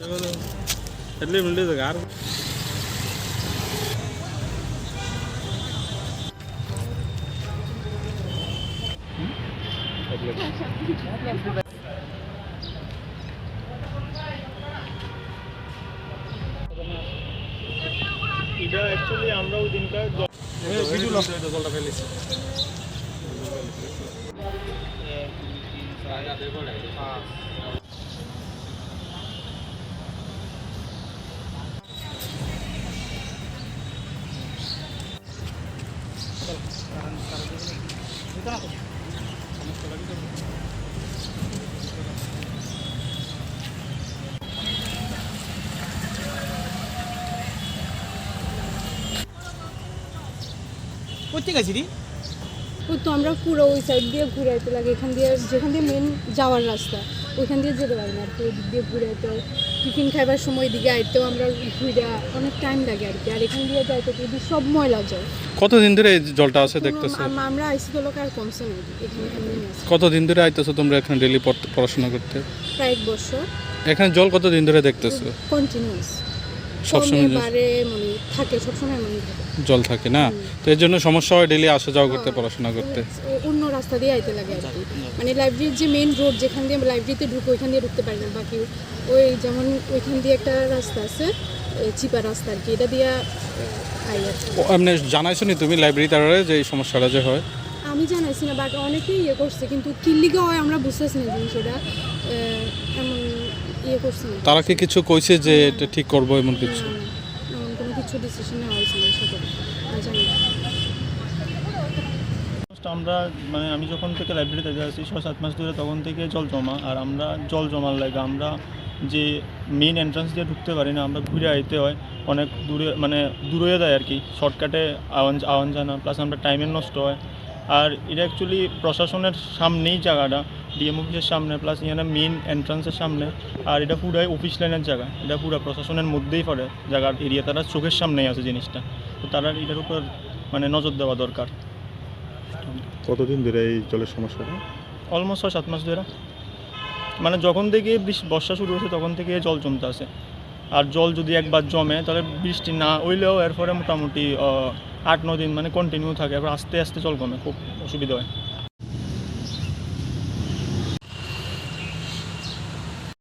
चलो चलिए मिल तो घर এটা অ্যাকচুয়ালি আমরাও দিনটা ভিডিও লস হয়ে জলটা ফেলেছি হ্যাঁ কোথেকে গেছি রে? ওই তো আমরা পুরো ওই সাইড দিয়ে ঘুরে যেতে লাগে। এখান দিয়ে যেখান দিয়ে মেন যাওয়ার রাস্তা। ওইখান দিয়ে যেতে পারি না আর কি ওই দিক দিয়ে ঘুরে হয়। টিফিন খাইবার সময় দিকে আইতেও আমরা ঘুরে অনেক টাইম লাগে আর কি আর এখান দিয়ে যাইতে যদি সব ময়লা যায় কতদিন ধরে এই জলটা আছে দেখতেছো? আমরা আইসি তো লোক আর কমছে না এখানে কতদিন ধরে আইতেছো তোমরা এখানে ডেলি পড়াশোনা করতে? প্রায় এক বছর। এখানে জল কতদিন ধরে দেখতেছো? কন্টিনিউয়াস সবসময় মানে থাকে সবসময় জল থাকে না? তো এর জন্য সমস্যা হয় ডেলি আসা যাওয়া করতে পড়াশোনা করতে? অন্য রাস্তা দিয়ে আইতে লাগে আর কি। মানে লাইব্রেরির যে মেন রোড যেখান দিয়ে লাইব্রেরিতে ঢুকে ওইখান দিয়ে ঢুকতে পারি না। বাকি ওই যেমন ওইখান দিয়ে একটা রাস্তা আছে চিপা রাস্তা আর কি। এটা দিয়ে আই আর কি। জানাইছো নি তুমি লাইব্রেরি তারা যে এই সমস্যাটা যে হয়? আমি জানাইছি না বাট অনেকেই ইয়ে করছে কিন্তু কিল্লিগে হয় আমরা বুঝতেছি না জিনিসটা। এমন ইয়ে করছে না। তারা কি কিছু কইছে যে এটা ঠিক করব এমন কিছু? কোনো কিছু ডিসিশন নেওয়া হয়েছে না সাথে জানি না আমরা মানে আমি যখন থেকে লাইব্রেরিতে যাচ্ছি ছ সাত মাস ধরে তখন থেকে জল জমা, আর আমরা জল জমার লাগে আমরা যে মেন এন্ট্রান্স দিয়ে ঢুকতে পারি না, আমরা ঘুরে আইতে হয়, অনেক দূরে মানে দূরে দেয় আর কি শর্টকাটে আওয়ান আওয়ান জানা প্লাস আমরা টাইমের নষ্ট হয়। আর এটা অ্যাকচুয়ালি প্রশাসনের সামনেই জায়গাটা ডিএম অফিসের সামনে প্লাস এখানে মেন এন্ট্রান্সের সামনে, আর এটা পুরাই অফিস লাইনের জায়গা, এটা পুরো প্রশাসনের মধ্যেই পড়ে, জায়গার এরিয়া তারা চোখের সামনেই আছে জিনিসটা। তো তারা এটার উপর মানে নজর দেওয়া দরকার। কতদিন ধরে এই জলের সমস্যাটা? অলমোস্ট ছয়, সাত মাস ধরে। মানে যখন থেকে বর্ষা শুরু হয়েছে, তখন থেকে জল জমতে আছে। আর জল যদি একবার জমে, তাহলে বৃষ্টি না হইলেও এরপরে মোটামুটি আট ন দিন মানে কন্টিনিউ থাকে। এবার আস্তে আস্তে জল কমে, খুব অসুবিধা হয়।